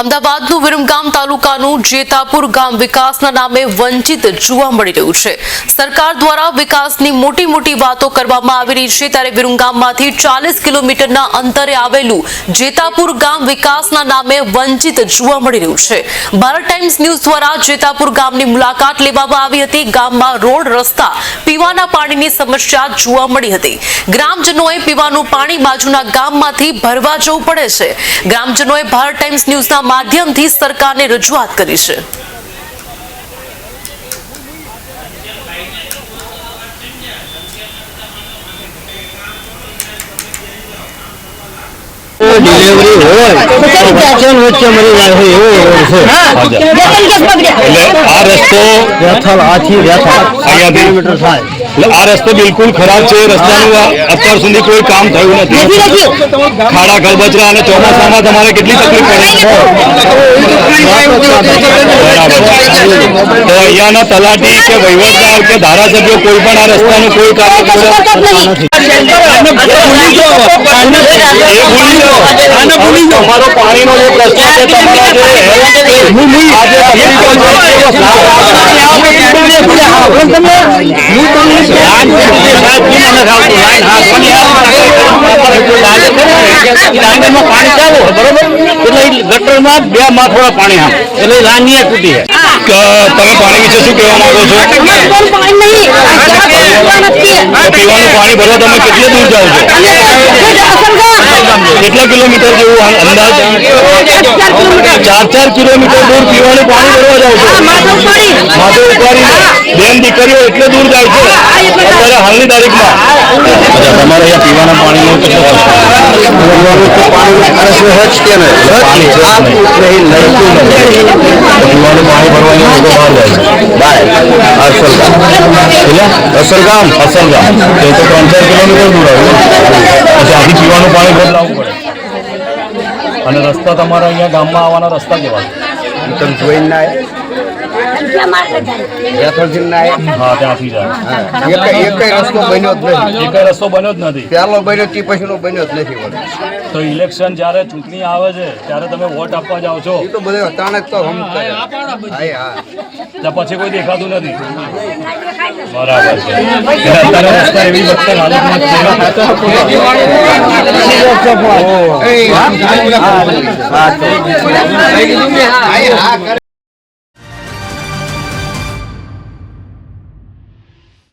અમદાવાદનું વિરમગામ તાલુકાનું જેતાપુર ગામ વિકાસના નામે વંચિત જોવા મળી રહ્યું છે. સરકાર દ્વારા વિકાસની મોટી મોટી વાતો કરવામાં આવી રહી છે ત્યારે વિરમગામમાંથી ચાલીસ કિલોમીટરના અંતરે આવેલું જેતાપુર ગામ વિકાસના નામે વંચિત જોવા મળી રહ્યું છે. ભારત ટાઈમ્સ ન્યૂઝ દ્વારા જેતાપુર ગામની મુલાકાત લેવામાં આવી હતી. ગામમાં રોડ રસ્તા, પીવાના પાણીની સમસ્યા જોવા મળી હતી. ગ્રામજનોએ પીવાનું પાણી બાજુના ગામમાંથી ભરવા જવું પડે છે. ગ્રામજનોએ ભારત ટાઈમ્સ ન્યૂઝના માધ્યમથી સરકારને રજૂઆત કરી છે. ડિલિવરી હોય. વચ્ચે મળી જાય છે એવો રોડ છે. એટલે આ રસ્તો વ્યથલ આથી વ્યથલ કિલોમીટર થાય. આ રસ્તો બિલકુલ ખરાબ છે રસ્તાનું અત્યાર સુધી કોઈ કામ થયું નથી ખાડા ખરબચરા અને ચોમાસામાં તમારે કેટલી તકલીફ પડે તો અહીંયાના તલાટી કે વહીવટદાર કે ધારાસભ્યો કોઈ પણ આ રસ્તાનું કોઈ તમારો પાણીનો જે પ્રશ્ન છે તમારા જે પાણી તમે પાણી વિશે શું કહેવા માંગો છો પીવાનું પાણી ભરવા તમે કેટલે દૂર જાઓ છો કેટલા કિલોમીટર જેવું અંદાજ ચાર ચાર કિલોમીટર દૂર પીવાનું પાણી ભરવા જાવ છો માથે ઉપાડીને બેન દીકરીઓ એટલે દૂર જાય છે અત્યારે હાલની તારીખમાં તમારે અહીંયા પીવાના પાણીનો પીવાનું પાણી ભરવાની લોકો બહાર જાય છે અસરગામ અસરગામ તો એ તો ત્રણ ચાર કિલોમીટર દૂર આવ્યું પછી આથી પીવાનું પાણી બદલાવવું પડે અને રસ્તા તમારા અહીંયા ગામમાં આવવાના રસ્તા કેવા છે તમે જોઈને ના યાથોડથી ના હા ત્યાંથી જાય એક એક રસ્તો બન્યો જ નથી. એક રસ્તો બન્યો જ નથી. પહેલો બન્યો તે પછીનો બન્યો જ નથી તો ઇલેક્શન જ્યારે ચૂંટણી આવે છે ત્યારે તમે વોટ આપવા જાઓ છો. એ તો બધે અચાનક તો હમ હા હા. ત્યાં પછી કોઈ દેખાતું નથી. બરાબર છે. અત્યારે રસ્તા એવી વખતે હાલતમાં છે. હા, હા, કરે.